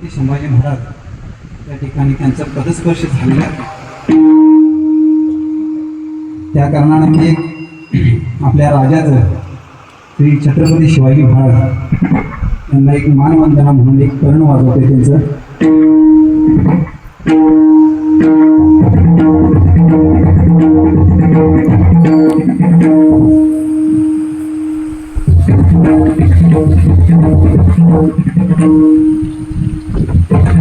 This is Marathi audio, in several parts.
छत्रपती संभाजी महाराज त्या ठिकाणी त्यांचा पदस्पर्श झालेला आहे. त्या कारणाने मी एक आपल्या राजाचं श्री छत्रपती शिवाजी महाराज त्यांना एक मानवंदना म्हणून एक कर्ण वाजवते त्यांचं Thank you.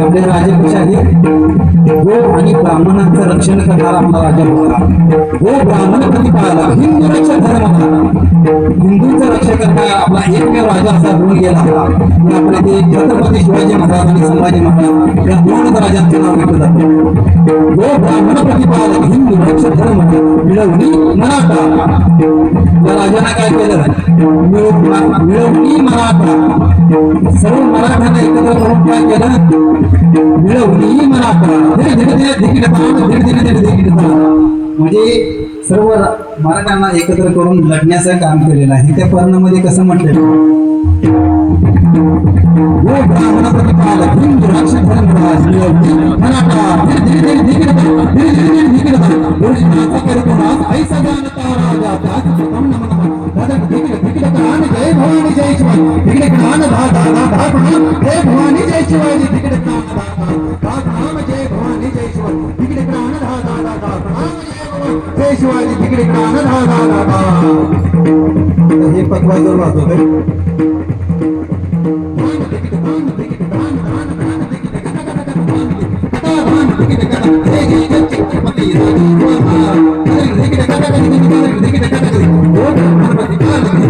आपल्या राजपेक्षाही गो आणि ब्राह्मणांचं रक्षण करणारा आपला राजा होता. गो ब्राह्मण प्रतिपादक हिंदू रक्षक धर्म हिंदूंचं रक्षण करणारा आपला एकमेव राजा असा गुण गेला होता. पण आपले ते छत्रपती शिवाजी महाराज आणि संभाजी महाराज या दोन राजांचे नाव घेतलं जातं. गो ब्राह्मण प्रतिपादक हिंदू रक्षक धर्म म्हणजे मिळवणी मराठा. या राजाने काय केलं? मिळव- मिळवणी मराठा. सर्व मराठ्यांना एकत्र करून काय केलं? मिळवली म्हणजे सर्व मराठ्यांना एकत्र करून लढण्याचं काम केलेलं आहे त्या पर्णामध्ये कसं म्हटलं शिवाजी तिकडे प्राण दादा दादा भवानी जय शिवाजी तिकडे प्राण दादा जय भवानी जय शिवाजी शिवाजी तिकडे प्राण दादा दादा हे पकवा जोर Thank you.